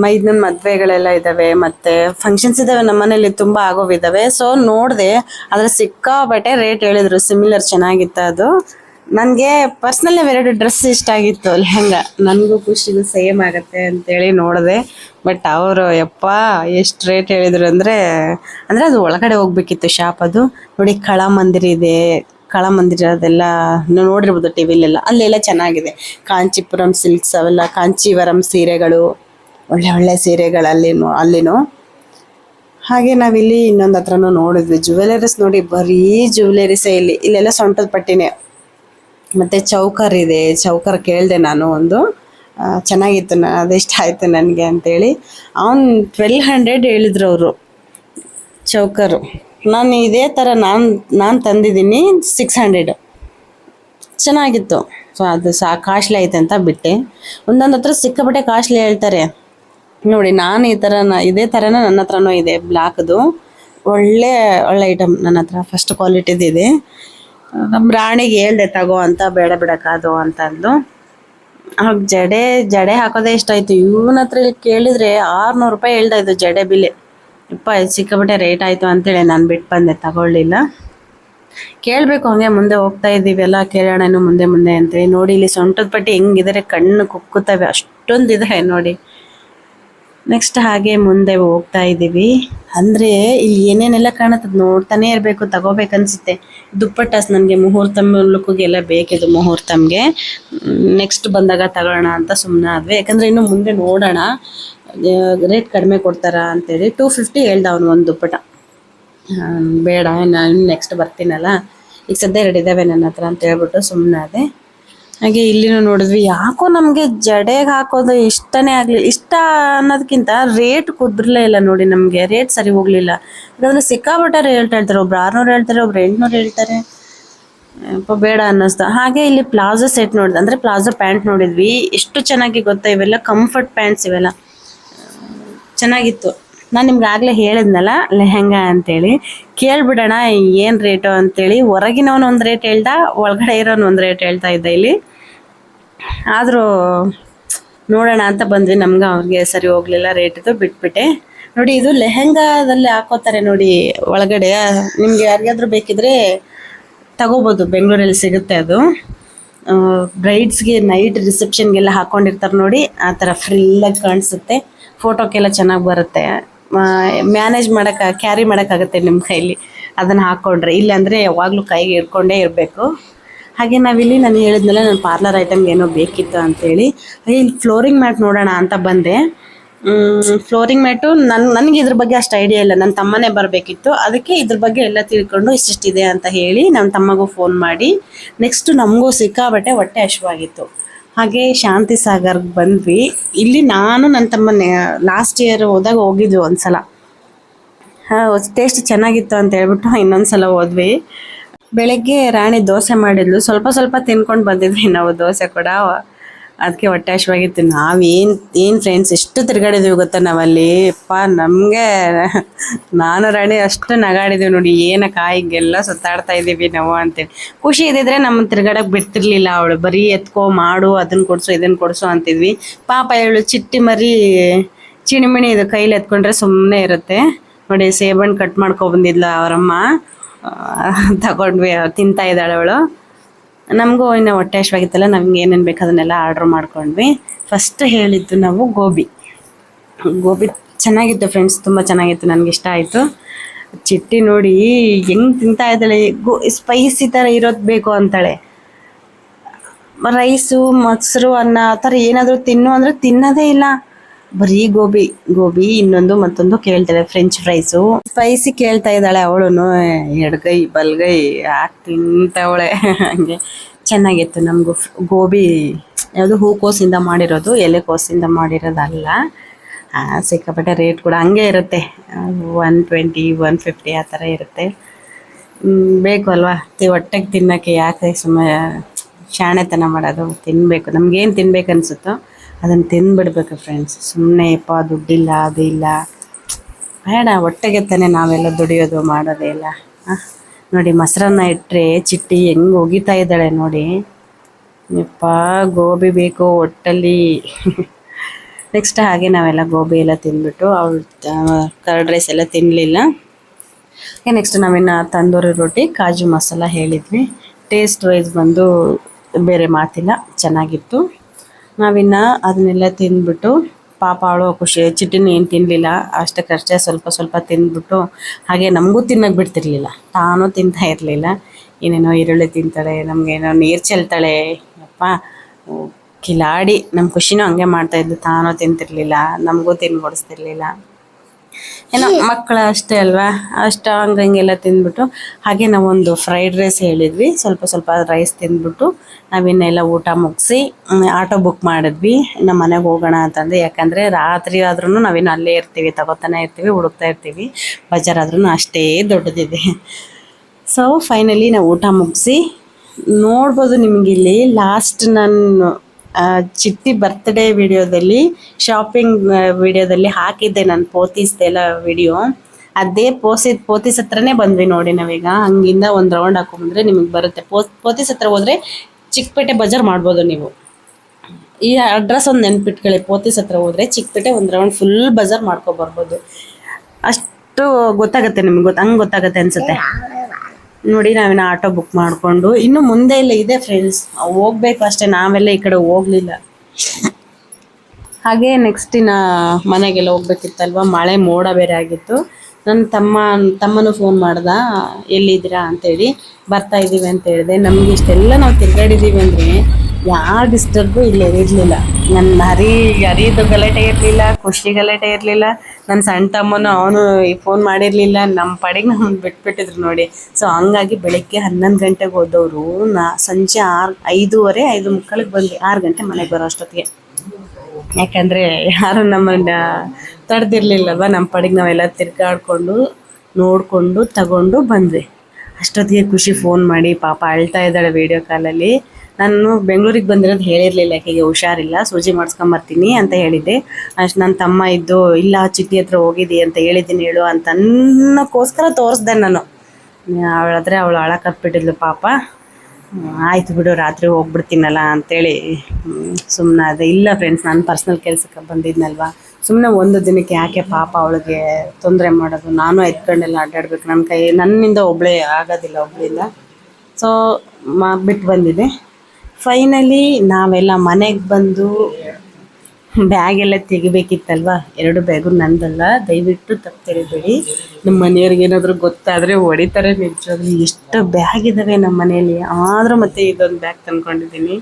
ಮೈದ್ನ ಮದುವೆಗಳೆಲ್ಲ ಇದ್ದಾವೆ ಮತ್ತು ಫಂಕ್ಷನ್ಸ್ ಇದ್ದಾವೆ ನಮ್ಮ ಮನೇಲಿ ತುಂಬ ಆಗೋವಿದ್ದಾವೆ ಸೊ ನೋಡಿದೆ, ಆದರೆ ಸಿಕ್ಕಾಬಟ್ಟೆ ರೇಟ್ ಹೇಳಿದ್ರು. ಸಿಮಿಲರ್ ಚೆನ್ನಾಗಿತ್ತು ಅದು. ನನಗೆ ಪರ್ಸ್ನಲ್ಲೇ ಎರಡು ಡ್ರೆಸ್ ಇಷ್ಟ ಆಗಿತ್ತು ಲೆಹಂಗ ನನಗೂ ಖುಷಿಗೂ ಸೇಮ್ ಆಗತ್ತೆ ಅಂತೇಳಿ ನೋಡಿದೆ. ಬಟ್ ಅವರು, ಯಪ್ಪ, ಎಷ್ಟು ರೇಟ್ ಹೇಳಿದ್ರು ಅಂದರೆ ಅಂದರೆ ಅದು ಒಳಗಡೆ ಹೋಗ್ಬೇಕಿತ್ತು ಶಾಪ್ ಅದು. ನೋಡಿ ಕಳ ಮಂದಿರ ಇದೆ. ಕಳ ಮಂದಿರ ಅದೆಲ್ಲ ನೋಡಿರ್ಬೋದು ಟಿ ವಿಲೆಲ್ಲ ಅಲ್ಲೆಲ್ಲ ಚೆನ್ನಾಗಿದೆ. ಕಾಂಚಿಪುರಂ ಸಿಲ್ಕ್ಸ್ ಅವೆಲ್ಲ, ಕಾಂಚೀವರಂ ಸೀರೆಗಳು, ಒಳ್ಳೆ ಒಳ್ಳೆ ಸೀರೆಗಳು ಅಲ್ಲಿನೂ ಹಾಗೆ ನಾವಿಲ್ಲಿ ಇನ್ನೊಂದು ಹತ್ರನೂ ನೋಡಿದ್ವಿ. ಜುವೆಲರೀಸ್ ನೋಡಿ, ಬರೀ ಜುವೆಲರೀಸೇ ಇಲ್ಲಿ. ಇಲ್ಲೆಲ್ಲ ಸೊಂಟದ ಪಟ್ಟಿನೇ. ಮತ್ತು ಚೌಕರ್ ಇದೆ, ಚೌಕರ್ ಕೇಳಿದೆ ನಾನು ಒಂದು. ಚೆನ್ನಾಗಿತ್ತು ನ, ಅದಿಷ್ಟ ಆಯಿತು ನನಗೆ ಅಂತೇಳಿ. ಅವನು ಟ್ವೆಲ್ ಹಂಡ್ರೆಡ್ ಹೇಳಿದ್ರು ಅವರು, ಚೌಕರು. ನಾನು ಇದೇ ಥರ ನಾನು ನಾನು ತಂದಿದ್ದೀನಿ ಸಿಕ್ಸ್ ಹಂಡ್ರೆಡ್ ಚೆನ್ನಾಗಿತ್ತು. ಸೊ ಅದು ಸಾ, ಕಾಸ್ಟ್ಲಿ ಐತೆ ಅಂತ ಬಿಟ್ಟೆ. ಒಂದೊಂದು ಹತ್ರ ಸಿಕ್ಕಾಪಟ್ಟೆ ಕಾಸ್ಟ್ಲಿ ಹೇಳ್ತಾರೆ. ನೋಡಿ, ನಾನು ಈ ಥರ ಇದೇ ಥರನೇ ನನ್ನ ಹತ್ರನೂ ಇದೆ ಬ್ಲ್ಯಾಕ್ದು ಒಳ್ಳೆ ಒಳ್ಳೆ ಐಟಮ್ ನನ್ನ ಹತ್ರ ಫಸ್ಟ್ ಕ್ವಾಲಿಟಿದು ಇದೆ. ನಮ್ಮ ರಾಣಿಗೆ ಹೇಳ್ದೆ, ತಗೋ ಅಂತ, ಬೇಡ ಬಿಡಕ್ಕಾದು ಅಂತ ಅವ್ ಜಡೆ ಜಡೆ ಹಾಕೋದೇ ಇಷ್ಟ ಆಯ್ತು. ಇವನ ಹತ್ರ ಇಲ್ಲಿ ಕೇಳಿದ್ರೆ ಆರ್ನೂರು ರೂಪಾಯಿ ಹೇಳ್ದ ಇದು ಜಡೆ ಬಿಲೆ. ಇಪ್ಪ ಸಿಕ್ಕಬಿಟ್ಟೆ ರೇಟ್ ಆಯಿತು ಅಂತೇಳಿ ನಾನು ಬಿಟ್ಟು ಬಂದೆ, ತಗೊಳ್ಳಿಲ್ಲ. ಕೇಳಬೇಕು, ಹಂಗೆ ಮುಂದೆ ಹೋಗ್ತಾ ಇದ್ದೀವಿ ಎಲ್ಲ ಕೇಳೋಣ ಮುಂದೆ ಮುಂದೆ ಅಂತೇಳಿ. ನೋಡಿ, ಇಲ್ಲಿ ಸೊಂಟದ ಪಟ್ಟಿ ಹೆಂಗಿದ್ದಾರೆ ಕಣ್ಣು ಕುಕ್ಕುತ್ತವೆ, ಅಷ್ಟೊಂದಿದೆ ನೋಡಿ. ನೆಕ್ಸ್ಟ್ ಹಾಗೆ ಮುಂದೆ ಹೋಗ್ತಾ ಇದ್ದೀವಿ. ಅಂದರೆ ಇಲ್ಲಿ ಏನೇನೆಲ್ಲ ಕಾಣುತ್ತೆ ನೋಡ್ತಾನೆ ಇರಬೇಕು ತಗೋಬೇಕನ್ಸುತ್ತೆ ದುಪ್ಪಟ್ಟಾಸ್ ನನಗೆ ಮುಹೂರ್ತಮ್ ಲುಕ್ಕಿಗೆಲ್ಲ ಬೇಕಿದು ಮುಹೂರ್ತಮ್ಗೆ. ನೆಕ್ಸ್ಟ್ ಬಂದಾಗ ತಗೊಳ್ಳೋಣ ಅಂತ ಸುಮ್ಮನೆ ಆದ್ವಿ. ಯಾಕಂದರೆ ಇನ್ನು ಮುಂದೆ ನೋಡೋಣ. ರೇಟ್ ಕಡಿಮೆ ಕೊಡ್ತಾರಾ ಅಂತೇಳಿ ಟೂ ಫಿಫ್ಟಿ ಹೇಳ್ದ ಅವನು ಒಂದು ದುಪ್ಪಟ ಬೇಡ, ನಾನು ನೆಕ್ಸ್ಟ್ ಬರ್ತೀನಲ್ಲ. ಈಗ ಸದ್ಯ ಎರಡು ಇದ್ದಾವೆ ನನ್ನ ಹತ್ರ ಅಂತ ಹೇಳ್ಬಿಟ್ಟು ಸುಮ್ಮನೆ ಅದೇ ಹಾಗೆ ಇಲ್ಲಿನೂ ನೋಡಿದ್ವಿ. ಯಾಕೋ ನಮಗೆ ಜಡೆಗೆ ಹಾಕೋದು ಇಷ್ಟನೇ ಆಗಲಿ ಇಷ್ಟ ಅನ್ನೋದಕ್ಕಿಂತ ರೇಟ್ ಕುದ್ರಲೇ ಇಲ್ಲ ನೋಡಿ ನಮಗೆ. ರೇಟ್ ಸರಿ ಹೋಗಲಿಲ್ಲ. ಯಾಕಂದರೆ ಸಿಕ್ಕಾಪಟ್ಟೆ ಹೇಳ್ತಾ ಹೇಳ್ತಾರೆ. ಒಬ್ರು ಆರುನೂರು ಹೇಳ್ತಾರೆ, ಒಬ್ರು ಎಂಟುನೂರು ಹೇಳ್ತಾರೆ. ಬೇಡ ಅನ್ನಿಸ್ತು. ಹಾಗೆ ಇಲ್ಲಿ ಪ್ಲಾಜೋ ಸೆಟ್ ನೋಡಿದೆ, ಅಂದರೆ ಪ್ಲಾಜೋ ಪ್ಯಾಂಟ್ ನೋಡಿದ್ವಿ. ಎಷ್ಟು ಚೆನ್ನಾಗಿ ಗೊತ್ತಾ, ಇವೆಲ್ಲ ಕಂಫರ್ಟ್ ಪ್ಯಾಂಟ್ಸ್ ಇವೆಲ್ಲ. ಚೆನ್ನಾಗಿತ್ತು. ನಾನು ನಿಮ್ಗೆ ಆಗಲೇ ಹೇಳಿದ್ನಲ್ಲ, ಲೆಹೆಂಗಾ ಅಂತೇಳಿ. ಕೇಳಿಬಿಡೋಣ ಏನು ರೇಟು ಅಂತೇಳಿ. ಹೊರಗಿನವನು ಒಂದು ರೇಟ್ ಹೇಳ್ದ, ಒಳಗಡೆ ಇರೋನು ಒಂದು ರೇಟ್ ಹೇಳ್ತಾ ಇದ್ದ ಇಲ್ಲಿ. ಆದರೂ ನೋಡೋಣ ಅಂತ ಬಂದ್ವಿ. ನಮ್ಗೆ ಅವ್ರಿಗೆ ಸರಿ ಹೋಗಲಿಲ್ಲ ರೇಟ್ದು ಬಿಟ್ಬಿಟ್ಟೆ. ನೋಡಿ, ಇದು ಲೆಹೆಂಗಾದಲ್ಲಿ ಹಾಕೋತಾರೆ ನೋಡಿ ಒಳಗಡೆ. ನಿಮ್ಗೆ ಯಾರಿಗಾದ್ರೂ ಬೇಕಿದ್ರೆ ತಗೋಬೋದು. ಬೆಂಗಳೂರಲ್ಲಿ ಸಿಗುತ್ತೆ ಅದು. ಬ್ರೈಡ್ಸ್ಗೆ ನೈಟ್ ರಿಸೆಪ್ಷನ್ಗೆಲ್ಲ ಹಾಕೊಂಡಿರ್ತಾರೆ ನೋಡಿ. ಆ ಥರ ಫ್ರಿಲ್ಲಾಗಿ ಕಾಣಿಸುತ್ತೆ. ಫೋಟೋಕ್ಕೆಲ್ಲ ಚೆನ್ನಾಗಿ ಬರುತ್ತೆ. ಮ್ಯಾನೇಜ್ ಮಾಡೋಕ್ಕೆ ಕ್ಯಾರಿ ಮಾಡೋಕ್ಕಾಗುತ್ತೆ ನಿಮ್ಮ ಕೈಲಿ. ಅದನ್ನು ಹಾಕ್ಕೊಂಡ್ರೆ ಇಲ್ಲಾಂದರೆ ಯಾವಾಗಲೂ ಕೈಗೆ ಹಿಡ್ಕೊಂಡೇ ಇರಬೇಕು. ಹಾಗೆ ನಾವಿಲ್ಲಿ ನಾನು ಹೇಳಿದ್ಮೇಲೆ ನನ್ನ ಪಾರ್ಲರ್ ಐಟಮ್ ಏನೋ ಬೇಕಿತ್ತು ಅಂತೇಳಿ. ಹಾಗೆ ಇಲ್ಲಿ ಫ್ಲೋರಿಂಗ್ ಮ್ಯಾಟ್ ನೋಡೋಣ ಅಂತ ಬಂದೆ. ಫ್ಲೋರಿಂಗ್ ಮ್ಯಾಟು ನನ್, ನನಗೆ ಇದ್ರ ಬಗ್ಗೆ ಅಷ್ಟು ಐಡಿಯಾ ಇಲ್ಲ. ನನ್ನ ತಮ್ಮನೇ ಬರಬೇಕಿತ್ತು. ಅದಕ್ಕೆ ಇದ್ರ ಬಗ್ಗೆ ಎಲ್ಲ ತಿಳ್ಕೊಂಡು ಇಷ್ಟಿಷ್ಟಿದೆ ಅಂತ ಹೇಳಿ ನನ್ನ ತಮ್ಮಗೂ ಫೋನ್ ಮಾಡಿ. ನೆಕ್ಸ್ಟು ನಮಗೂ ಸಿಕ್ಕಾಬಟ್ಟೆ ಹೊಟ್ಟೆ ಹಶುವಾಗಿತ್ತು. ಹಾಗೆ ಶಾಂತಿ ಸಾಗರ್ಗೆ ಬಂದ್ವಿ. ಇಲ್ಲಿ ನಾನು ನನ್ನ ತಮ್ಮನೇ ಲಾಸ್ಟ್ ಇಯರ್ ಹೋದಾಗ ಹೋಗಿದ್ವಿ ಒಂದ್ಸಲ. ಟೇಸ್ಟ್ ಚೆನ್ನಾಗಿತ್ತು ಅಂತ ಹೇಳ್ಬಿಟ್ಟು ಇನ್ನೊಂದ್ಸಲ ಹೋದ್ವಿ. ಬೆಳಗ್ಗೆ ರಾಣಿ ದೋಸೆ ಮಾಡಿದ್ಲು. ಸ್ವಲ್ಪ ಸ್ವಲ್ಪ ತಿನ್ಕೊಂಡು ಬಂದಿದ್ವಿ ನಾವು ದೋಸೆ ಕೂಡ. ಅದಕ್ಕೆ ಹೊಟ್ಟೆ ಹಶ್ವಾಗಿತ್ತು ನಾವೇನು ಏನು ಫ್ರೆಂಡ್ಸ್ ಎಷ್ಟು ತಿರ್ಗಾಡಿದ್ವಿ ಗೊತ್ತಾ ನಾವಲ್ಲಿ. ಅಪ್ಪ ನಮಗೆ ನಾನು ರಾಣಿ ಅಷ್ಟು ನಗಾಡಿದ್ವಿ ನೋಡಿ, ಏನ ಕಾಯಿಗೆಲ್ಲ ಸುತ್ತಾಡ್ತಾ ಇದ್ದೀವಿ ನಾವು ಅಂತೇಳಿ. ಖುಷಿ ಇದ್ದಿದ್ರೆ ನಮ್ಮ ತಿರ್ಗಾಡಕ್ಕೆ ಬಿಡ್ತಿರ್ಲಿಲ್ಲ ಅವಳು. ಬರೀ ಎತ್ಕೋ, ಮಾಡು ಅದನ್ನು ಕೊಡಿಸು ಇದನ್ನು ಕೊಡಿಸು ಅಂತಿದ್ವಿ. ಪಾಪ ಹೇಳು ಚಿಟ್ಟಿ ಮರಿ ಚಿಣಿಮಿಣಿ ಇದು ಕೈಲಿ ಎತ್ಕೊಂಡ್ರೆ ಸುಮ್ಮನೆ ಇರುತ್ತೆ. ನೋಡಿ, ಸೇಬಣ್ಣು ಕಟ್ ಮಾಡ್ಕೊ ಬಂದಿದ್ಲ ಅವರಮ್ಮ. ತಗೊಂಡ್ವಿ, ತಿಂತಾ ಇದ್ದಾಳೆ ಅವಳು. ನಮಗೂ ಇನ್ನು ಹೊಟ್ಟೆ ಹಶ್ವಾಗಿತ್ತಲ್ಲ ನಮ್ಗೆ ಏನೇನು ಬೇಕು ಅದನ್ನೆಲ್ಲ ಆರ್ಡ್ರ್ ಮಾಡ್ಕೊಂಡ್ವಿ. ಫಸ್ಟ್ ಹೇಳಿದ್ದು ನಾವು ಗೋಬಿ. ಗೋಬಿ ಚೆನ್ನಾಗಿತ್ತು ಫ್ರೆಂಡ್ಸ್ ತುಂಬ ಚೆನ್ನಾಗಿತ್ತು, ನನಗೆ ಇಷ್ಟ ಆಯಿತು. ಚಿಟ್ಟಿ ನೋಡಿ, ಹೆಂಗೆ ತಿಂತಾ ಇದ್ದಾಳೆ, ಗೋ ಸ್ಪೈಸಿ ಥರ ಇರೋದು ಬೇಕು ಅಂತಾಳೆ. ರೈಸು ಮೊಸರು, ಅನ್ನ, ಆ ಥರ ಏನಾದರೂ ತಿನ್ನು ಅಂದರೆ ತಿನ್ನೋದೇ ಇಲ್ಲ. ಬರೀ ಗೋಬಿ ಗೋಬಿ ಇನ್ನೊಂದು ಮತ್ತೊಂದು ಕೇಳ್ತಾಳೆ ಫ್ರೆಂಚ್ ಫ್ರೈಸು ಸ್ಪೈಸಿ ಕೇಳ್ತಾ ಇದ್ದಾಳೆ ಅವಳು ಎಡ್ಗೈ, ಬಲ್ಗೈ, ಯಾಕೆ ತಿಂತವಳೆ? ಹಂಗೆ ಚೆನ್ನಾಗಿತ್ತು ನಮಗೂ. ಗೋಬಿ, ಯಾವುದು ಹೂಕೋಸಿಂದ ಮಾಡಿರೋದು, ಎಲೆಕೋಸಿಂದ ಮಾಡಿರೋದಲ್ಲ. ಸಿಕ್ಕಾಪಟ್ಟೆ ರೇಟ್ ಕೂಡ ಹಂಗೆ ಇರುತ್ತೆ. ಒನ್ ಟ್ವೆಂಟಿ ಒನ್ ಫಿಫ್ಟಿ ಆ ಥರ ಇರುತ್ತೆ. ಬೇಕು ಅಲ್ವಾ? ಹೊಟ್ಟೆಗೆ ತಿನ್ನೋಕ್ಕೆ ಯಾಕೆ ಸುಮ್ಮನೆ ಶಾಣೆತನ ಮಾಡೋದು ತಿನ್ನಬೇಕು ನಮ್ಗೇನು ತಿನ್ಬೇಕು ಅನ್ಸುತ್ತೋ ಅದನ್ನು ತಿಂದ್ಬಿಡ್ಬೇಕು ಫ್ರೆಂಡ್ಸ್ ಸುಮ್ಮನೆ ಯಪ್ಪ, ದುಡ್ಡಿಲ್ಲ ಅದು ಇಲ್ಲ ಬೇಡ ಹೊಟ್ಟೆಗೆ ತಾನೇ ನಾವೆಲ್ಲ ದುಡಿಯೋದು ಮಾಡೋದೇ ಇಲ್ಲ. ನೋಡಿ, ಮೊಸರನ್ನ ಇಟ್ಟರೆ ಚಿಟ್ಟಿ ಹೆಂಗೆ ಒಗಿತಾ ಇದ್ದಾಳೆ ನೋಡಿ. ಯಪ್ಪ, ಗೋಬಿ ಬೇಕು ಒಟ್ಟಲ್ಲಿ. ನೆಕ್ಸ್ಟ್ ಹಾಗೆ ನಾವೆಲ್ಲ ಗೋಬಿ ಎಲ್ಲ ತಿಂದ್ಬಿಟ್ಟು ಅವಳು ಕರ್ಡ್ ರೈಸ್ ಎಲ್ಲ ತಿನ್ನಲಿಲ್ಲ ನೆಕ್ಸ್ಟ್ ನಾವಿನ್ನು ತಂದೂರಿ ರೊಟ್ಟಿ, ಕಾಜು ಮಸಾಲ ಹೇಳಿದ್ವಿ. ಟೇಸ್ಟ್ ವೈಸ್ ಬಂದು ಬೇರೆ ಮಾತಿಲ್ಲ, ಚೆನ್ನಾಗಿತ್ತು. ನಾವಿನ್ನ ಅದನ್ನೆಲ್ಲ ತಿಂದ್ಬಿಟ್ಟು ಪಾಪ ಅವಳು ಖುಷಿ ಚಿಟ್ಟಿನ ಏನು ತಿನ್ನಲಿಲ್ಲ ಅಷ್ಟಕ್ಕಷ್ಟೇ ಸ್ವಲ್ಪ ಸ್ವಲ್ಪ ತಿಂದ್ಬಿಟ್ಟು ಹಾಗೆ ನಮಗೂ ತಿನ್ನಕ್ಕೆ ಬಿಡ್ತಿರ್ಲಿಲ್ಲ. ತಾನೂ ತಿಂತಾ ಇರಲಿಲ್ಲ. ಏನೇನೋ ಈರುಳ್ಳಿ ತಿಂತಾಳೆ, ನಮಗೇನೋ ನೀರು ಚೆಲ್ತಾಳೆ. ಅಪ್ಪ ಕಿಲಾಡಿ. ನಮ್ಮ ಖುಷಿನೂ ಹಂಗೆ ಮಾಡ್ತಾಯಿದ್ದು ತಾನೂ ತಿಂತಿರ್ಲಿಲ್ಲ. ನಮಗೂ ತಿನ್ಕೊಡಿಸ್ತಿರ್ಲಿಲ್ಲ ಏನೋ ಮಕ್ಕಳ ಅಷ್ಟೇ ಅಲ್ವಾ? ಅಷ್ಟು ಹಂಗಂಗೆಲ್ಲ ತಿಂದ್ಬಿಟ್ಟು ಹಾಗೆ ನಾವೊಂದು ಫ್ರೈಡ್ ರೈಸ್ ಹೇಳಿದ್ವಿ. ಸ್ವಲ್ಪ ಸ್ವಲ್ಪ ರೈಸ್ ತಿಂದ್ಬಿಟ್ಟು ನಾವಿನ್ನೆಲ್ಲ ಊಟ ಮುಗಿಸಿ ಆಟೋ ಬುಕ್ ಮಾಡಿದ್ವಿ. ನಮ್ಮ ಮನೆಗೆ ಹೋಗೋಣ ಅಂತಂದು. ಯಾಕಂದರೆ ರಾತ್ರಿ ಆದ್ರೂ ನಾವಿನ್ನು ಅಲ್ಲೇ ಇರ್ತೀವಿ ತಗೋತಾನೆ ಇರ್ತೀವಿ ಹುಡುಕ್ತಾ ಇರ್ತೀವಿ. ಬಜಾರ್ ಆದ್ರೂ ಅಷ್ಟೇ ದೊಡ್ಡದಿದೆ. ಸೊ ಫೈನಲಿ ನಾವು ಊಟ ಮುಗಿಸಿ ನೋಡ್ಬೋದು ನಿಮಗಿಲ್ಲಿ ಲಾಸ್ಟ್ ನಾನು ಚಿಟ್ಟಿ ಬರ್ತ್ಡೇ ವಿಡಿಯೋದಲ್ಲಿ ಶಾಪಿಂಗ್ ವಿಡಿಯೋದಲ್ಲಿ ಹಾಕಿದ್ದೆ ನಾನು ಪೋತಿಸ್ದೆಲ್ಲ ವಿಡಿಯೋ ಅದೇ ಪೋಸಿ, ಪೋತಿಸ್ ಹತ್ರನೇ ಬಂದ್ವಿ ನೋಡಿ ನಾವೀಗ. ಹಂಗಿಂದ ಒಂದು ರೌಂಡ್ ಹಾಕೊಂಡ್ರೆ ನಿಮಗೆ ಬರುತ್ತೆ. ಪೋ, ಪೋತಿಸ್ ಹತ್ರ ಹೋದರೆ ಚಿಕ್ಕಪೇಟೆ ಬಜಾರ್ ಮಾಡ್ಬೋದು ನೀವು. ಈ ಅಡ್ರೆಸ್ ಒಂದು ನೆನ್ಪಿಟ್ಕೊಳ್ಳಿ. ಪೋತಿಸ್ ಹತ್ರ ಹೋದರೆ ಚಿಕ್ಕಪೇಟೆ ಒಂದು ರೌಂಡ್ ಫುಲ್ ಬಜಾರ್ ಮಾಡ್ಕೊಬರ್ಬೋದು ಅಷ್ಟು ಗೊತ್ತಾಗುತ್ತೆ ನಿಮ್ಗೆ ಗೊತ್ತ ಹಂಗೆ ಗೊತ್ತಾಗುತ್ತೆ ಅನ್ಸುತ್ತೆ. ನೋಡಿ ನಾವಿನ ಆಟೋ ಬುಕ್ ಮಾಡಿಕೊಂಡು, ಇನ್ನು ಮುಂದೆ ಇಲ್ಲ ಇದೆ ಫ್ರೆಂಡ್ಸ್ ಹೋಗ್ಬೇಕು ಅಷ್ಟೇ, ನಾವೆಲ್ಲ ಈ ಕಡೆ ಹೋಗ್ಲಿಲ್ಲ. ಹಾಗೆ ನೆಕ್ಸ್ಟ್ ಇನ್ನ ಮನೆಗೆಲ್ಲ ಹೋಗ್ಬೇಕಿತ್ತಲ್ವ, ಮಳೆ ಮೋಡ ಬೇರೆ ಆಗಿತ್ತು. ನನ್ನ ತಮ್ಮ, ತಮ್ಮನೂ ಫೋನ್ ಮಾಡ್ದ, ಎಲ್ಲಿದ್ದೀರಾ ಅಂತೇಳಿ, ಬರ್ತಾ ಇದ್ದೀವಿ ಅಂತ ಹೇಳಿದೆ. ನಮಗೆ ಇಷ್ಟೆಲ್ಲ ನಾವು ತಿರ್ಗಾಡಿದ್ದೀವಿ ಅಂದರೆ ಯಾರು ಡಿಸ್ಟರ್ಬ್ ಇಲ್ಲ ಇರಲಿಲ್ಲ. ನನ್ನ ಹರಿ, ಹರಿದು ಗಲಾಟೆ ಇರಲಿಲ್ಲ, ಖುಷಿ ಗಲಾಟೆ ಇರಲಿಲ್ಲ. ನನ್ನ ಸಣ್ಣ ತಮ್ಮನು ಅವನು ಫೋನ್ ಮಾಡಿರಲಿಲ್ಲ. ನಮ್ಮ ಪಾಡಿಗೆ ನಮ್ಮನ್ನು ಬಿಟ್ಬಿಟ್ಟಿದ್ರು ನೋಡಿ. ಸೊ ಹಂಗಾಗಿ ಬೆಳಗ್ಗೆ ಹನ್ನೊಂದು ಗಂಟೆಗೆ ಹೋದವರು, ನಾ ಸಂಜೆ ಆರು, ಐದೂವರೆ, ಐದು ಮುಕ್ಕಾಲಿಗೆ ಬಂದ್ವಿ. ಆರು ಗಂಟೆ ಮನೆಗೆ ಬರೋ ಅಷ್ಟೊತ್ತಿಗೆ. ಯಾಕಂದರೆ ಯಾರು ನಮ್ಮನ್ನ ತಡೆದಿರ್ಲಿಲ್ಲಲ್ವ? ನಮ್ಮ ಪಾಡಿಗೆ ನಾವೆಲ್ಲ ತಿರ್ಗಾಡ್ಕೊಂಡು, ನೋಡಿಕೊಂಡು, ತಗೊಂಡು ಬಂದ್ವಿ. ಅಷ್ಟೊತ್ತಿಗೆ ಖುಷಿ ಫೋನ್ ಮಾಡಿ ಪಾಪ ಅಳ್ತಾ ಇದ್ದಾಳೆ ವೀಡಿಯೋ ಕಾಲಲ್ಲಿ ನಾನು ಬೆಂಗಳೂರಿಗೆ ಬಂದಿರೋದು ಹೇಳಿರಲಿಲ್ಲ ಯಾಕೆಗೆ ಹುಷಾರಿಲ್ಲ, ಸೂಜಿ ಮಾಡಿಸ್ಕೊಂಬರ್ತೀನಿ ಅಂತ ಹೇಳಿದ್ದೆ. ಅಷ್ಟು ನನ್ನ ತಮ್ಮ ಇದ್ದು, ಇಲ್ಲ, ಚಿಟ್ಟಿ ಹತ್ರ ಹೋಗಿದ್ದಿ ಅಂತ ಹೇಳಿದ್ದೀನಿ ಹೇಳು ಅಂತ ಅನ್ನೋಕ್ಕೋಸ್ಕರ ತೋರಿಸ್ದೆ ನಾನು. ಅವಳಾದ್ರೆ ಅವಳು ಅಳಕತ್ಬಿಟ್ಟಿದ್ಲು ಪಾಪ. ಆಯ್ತು ಬಿಡು, ರಾತ್ರಿ ಹೋಗ್ಬಿಡ್ತೀನಲ್ಲ ಅಂತೇಳಿ. ಸುಮ್ಮನೆ ಅದೇ, ಇಲ್ಲ ಫ್ರೆಂಡ್ಸ್ ನಾನು ಪರ್ಸ್ನಲ್ ಕೆಲಸಕ್ಕೆ ಬಂದಿದ್ನಲ್ವ. ಸುಮ್ಮನೆ ಒಂದು ದಿನಕ್ಕೆ ಯಾಕೆ ಪಾಪ ಅವಳಿಗೆ ತೊಂದರೆ ಮಾಡೋದು? ನಾನು ಎತ್ಕೊಂಡೆಲ್ಲ ಅಡ್ಡಾಡ್ಬೇಕು. ನನ್ನ ಕೈ, ನನ್ನಿಂದ ಒಬ್ಬಳೇ ಆಗೋದಿಲ್ಲ ಒಬ್ಬಳಿಂದ ಸೊ ಮಾ, ಬಿಟ್ಟು ಬಂದಿದೆ ಫೈನಲಿ ನಾವೆಲ್ಲ ಮನೆಗೆ ಬಂದು ಬ್ಯಾಗ್ ಎಲ್ಲ ತೆಗಿಬೇಕಿತ್ತಲ್ವಾ? ಎರಡು ಬ್ಯಾಗು ನಂದಲ್ಲ. ದಯವಿಟ್ಟು ತಪ್ಪು ತೆರಿಬೇಡಿ ನಮ್ಮ ಮನೆಯವ್ರಿಗೆ ಏನಾದರೂ ಗೊತ್ತಾದರೆ ಹೊಡಿತಾರೆ ನಿಜವಾಗ್ಲೂ. ಎಷ್ಟು ಬ್ಯಾಗ್ ಇದ್ದಾವೆ ನಮ್ಮ ಮನೆಯಲ್ಲಿ. ಆದರೂ ಮತ್ತೆ ಇದೊಂದು ಬ್ಯಾಗ್ ತಂದ್ಕೊಂಡಿದ್ದೀನಿ.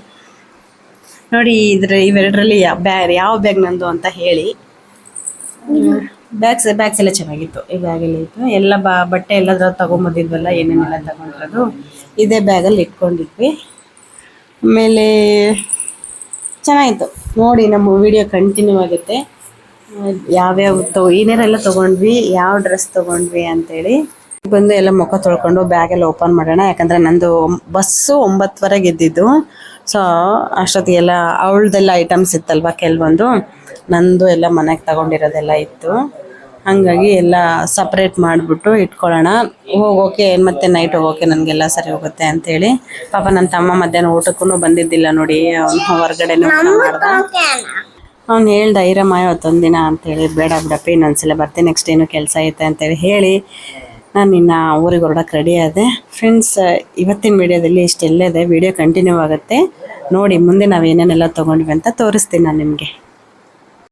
ನೋಡಿ, ಇದ್ರ ಇವೆರಡರಲ್ಲಿ ಯಾವ ಯಾವ ಬ್ಯಾಗ್ ನಂದು ಅಂತ ಹೇಳಿ. ಬ್ಯಾಗ್ಸ್ ಬ್ಯಾಗ್ಸ್ ಎಲ್ಲ ಚೆನ್ನಾಗಿತ್ತು. ಈ ಬ್ಯಾಗೆಲ್ಲ ಇತ್ತು. ಎಲ್ಲ ಬಾ, ಬಟ್ಟೆ ಎಲ್ಲದ್ರ ತೊಗೊಂಬಂದಿದ್ವಲ್ಲ, ಏನೇನೆಲ್ಲ ತಗೊಂಡಿರೋದು. ಇದೇ ಬ್ಯಾಗಲ್ಲಿ ಇಟ್ಕೊಂಡಿದ್ವಿ. ಆಮೇಲೆ ಚೆನ್ನಾಗಿತ್ತು. ನೋಡಿ, ನಮ್ಮ ವಿಡಿಯೋ ಕಂಟಿನ್ಯೂ ಆಗುತ್ತೆ. ಯಾವ್ಯಾವ ತಗೊ ಏನೇನೆಲ್ಲ ತೊಗೊಂಡ್ವಿ, ಯಾವ ಡ್ರೆಸ್ ತೊಗೊಂಡ್ವಿ ಅಂತೇಳಿ. ಬಂದು ಎಲ್ಲ ಮುಖ ತೊಳ್ಕೊಂಡು ಬ್ಯಾಗೆಲ್ಲ ಓಪನ್ ಮಾಡೋಣ. ಯಾಕಂದರೆ ನಂದು ಬಸ್ಸು ಒಂಬತ್ತುವರೆಗೆ ಇದ್ದಿದ್ದು ಸೊ ಅಷ್ಟೊತ್ತಿಗೆಲ್ಲ ಅವಳದೆಲ್ಲ ಐಟಮ್ಸ್ ಇತ್ತಲ್ವ ಕೆಲವೊಂದು. ನಂದು ಎಲ್ಲ ಮನೆಗೆ ತಗೊಂಡಿರೋದೆಲ್ಲ ಇತ್ತು. ಹಾಗಾಗಿ ಎಲ್ಲ ಸಪ್ರೇಟ್ ಮಾಡಿಬಿಟ್ಟು ಇಟ್ಕೊಳ್ಳೋಣ. ಹೋಗೋಕೆ ಮತ್ತೆ ನೈಟ್ ಹೋಗೋಕೆ ನನಗೆಲ್ಲ ಸರಿ ಹೋಗುತ್ತೆ ಅಂತೇಳಿ. ಪಾಪ ನನ್ನ ತಮ್ಮ ಮಧ್ಯಾಹ್ನ ಊಟಕ್ಕೂ ಬಂದಿದ್ದಿಲ್ಲ ನೋಡಿ ಅವನು ಹೊರಗಡೆ ಮಾಡ್ದ. ಅವ್ನು ಹೇಳ್ದ ಐರಮ್ಮ ಇವತ್ತೊಂದಿನ ದಿನ ಅಂತೇಳಿ ಬೇಡ ಬಿಡಪ್ಪ ಇನ್ನೊಂದ್ಸಲ ಬರ್ತೀನಿ ನೆಕ್ಸ್ಟ್ ಏನು ಕೆಲಸ ಐತೆ ಅಂತೇಳಿ ಹೇಳಿ. ನಾನು ಇನ್ನು ಊರಿಗೆ ಹೊರಡಕ್ಕೆ ರೆಡಿ ಆದೆ. ಫ್ರೆಂಡ್ಸ್ ಇವತ್ತಿನ ವೀಡಿಯೋದಲ್ಲಿ ಇಷ್ಟೆಲ್ಲ ಇದೆ. ವಿಡಿಯೋ ಕಂಟಿನ್ಯೂ ಆಗುತ್ತೆ. ನೋಡಿ ಮುಂದೆ ನಾವು ಏನೇನೆಲ್ಲ ತೊಗೊಂಡ್ವಿ ಅಂತ ತೋರಿಸ್ತೀನಿ ನಾನು ನಿಮಗೆ.